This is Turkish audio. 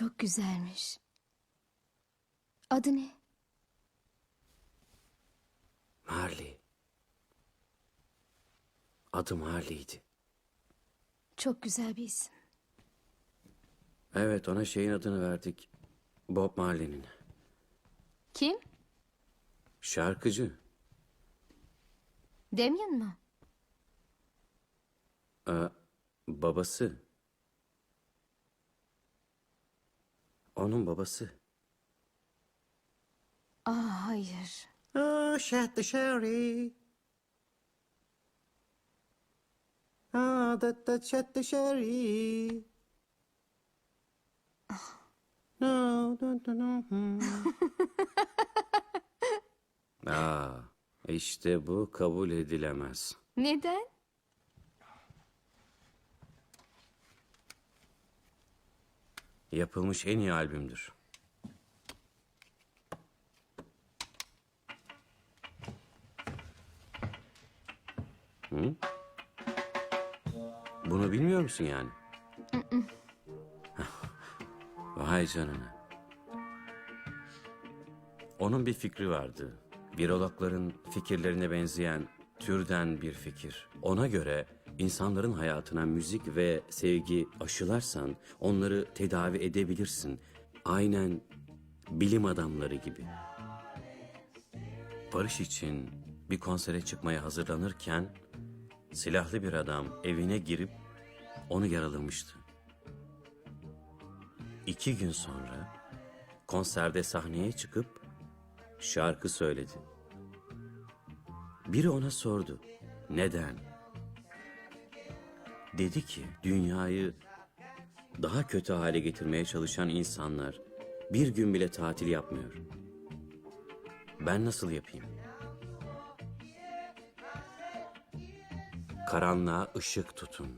Çok güzelmiş. Adı ne? Marley. Adı Marley'di. Çok güzel bir isim. Evet ona şeyin adını verdik. Bob Marley'nin. Kim? Şarkıcı. Damien mı? Ee, babası. Onun babası. Aa hayır. Oh, shut the sherry. Ah, that, that, shut the sherry. No, no, no, no. hmm. Aa, işte bu kabul edilemez. Neden? Yapılmış en iyi albümdür. Hı? Bunu bilmiyor musun yani? Vay canına. Onun bir fikri vardı. Virologların fikirlerine benzeyen türden bir fikir. Ona göre insanların hayatına müzik ve sevgi aşılarsan onları tedavi edebilirsin. Aynen bilim adamları gibi. Barış için bir konsere çıkmaya hazırlanırken silahlı bir adam evine girip onu yaralamıştı. İki gün sonra konserde sahneye çıkıp şarkı söyledi. Biri ona sordu. Neden? Dedi ki dünyayı daha kötü hale getirmeye çalışan insanlar bir gün bile tatil yapmıyor. Ben nasıl yapayım? Karanlığa ışık tutun.